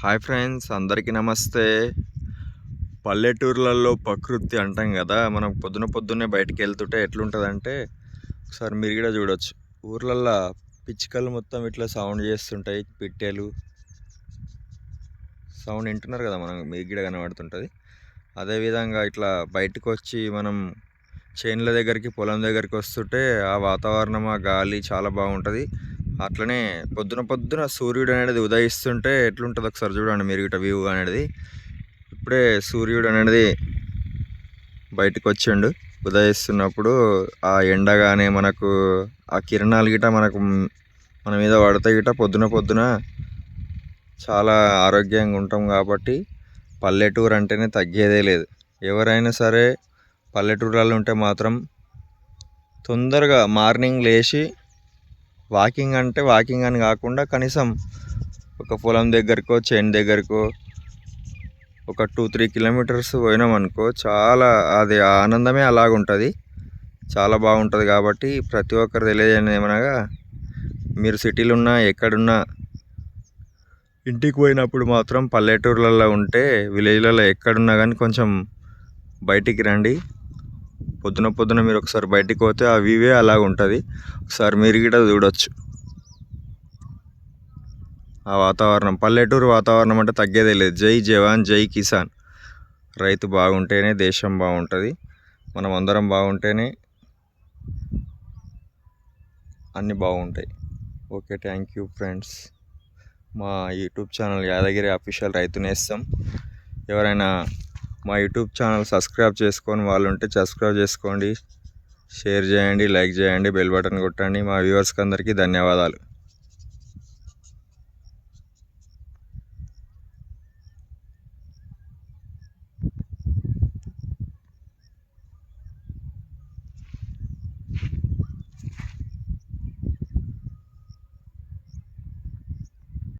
Hi friends అందరికీ నమస్తే. పల్లెటూర్లలో ప్రకృతి అంటాం కదా మనం పొద్దున పొద్దున్నే బయటకు వెళ్తుంటే ఎట్లుంటుందంటే ఒకసారి మీరు కూడా చూడొచ్చు. ఊర్లల్లో పిచ్చుకలు మొత్తం ఇట్లా సౌండ్ చేస్తుంటాయి పిట్టెలు. సౌండ్ వింటున్నారు కదా మనం మీకు కూడా కనబడుతుంటుంది. అదేవిధంగా ఇట్లా బయటకు వచ్చి మనం చేనుల దగ్గరికి పొలం దగ్గరికి వస్తుంటే ఆ వాతావరణం ఆ గాలి చాలా బాగుంటుంది. అట్లనే పొద్దున పొద్దున సూర్యుడు అనేది ఉదయిస్తుంటే ఎట్లుంటుంది ఒకసారి చూడండి మీరు ఇట వ్యూ అనేది. ఇప్పుడే సూర్యుడు అనేది బయటకు వచ్చిండు ఉదయిస్తున్నప్పుడు ఆ ఎండగానే మనకు ఆ కిరణాలు గిట మనకు మన మీద పడితే గిట. పొద్దున పొద్దున చాలా ఆరోగ్యంగా ఉంటాం కాబట్టి పల్లెటూరు అంటేనే తగ్గేదే లేదు. ఎవరైనా సరే పల్లెటూర్లలో ఉంటే మాత్రం తొందరగా మార్నింగ్ లేచి వాకింగ్ అంటే వాకింగ్ అని కాకుండా కనీసం ఒక పొలం దగ్గరకో చేను దగ్గరకో ఒక టూ త్రీ కిలోమీటర్స్ పోయినామనుకో చాలా అది ఆనందమే అలాగుంటుంది. చాలా బాగుంటుంది కాబట్టి ప్రతి ఒక్కరు తెలియజేయని ఏమనగా మీరు సిటీలో ఉన్నా ఎక్కడున్నా ఇంటికి పోయినప్పుడు మాత్రం పల్లెటూర్లలో ఉంటే విలేజ్లలో ఎక్కడున్నా కానీ కొంచెం బయటికి రండి. పొద్దున పొద్దున మీరు ఒకసారి బయటికి పోతే ఆ వీవే అలాగ ఉంటుంది. ఒకసారి మీరు కూడా చూడొచ్చు. ఆ వాతావరణం పల్లెటూరు వాతావరణం అంటే తగ్గేదే లేదు. జై జవాన్ జై కిసాన్. రైతు బాగుంటేనే దేశం బాగుంటుంది. మనం అందరం బాగుంటేనే అన్నీ బాగుంటాయి. Okay thank you friends. మా YouTube channel Yadagiri official Raithu Nestham. ఎవరైనా మా యూట్యూబ్ ఛానల్ సబ్స్క్రైబ్ చేసుకొని వాళ్ళు ఉంటే సబ్స్క్రైబ్ చేసుకోండి. షేర్ చేయండి లైక్ చేయండి బెల్ బటన్ కొట్టండి. మా వ్యూవర్స్కి అందరికీ ధన్యవాదాలు.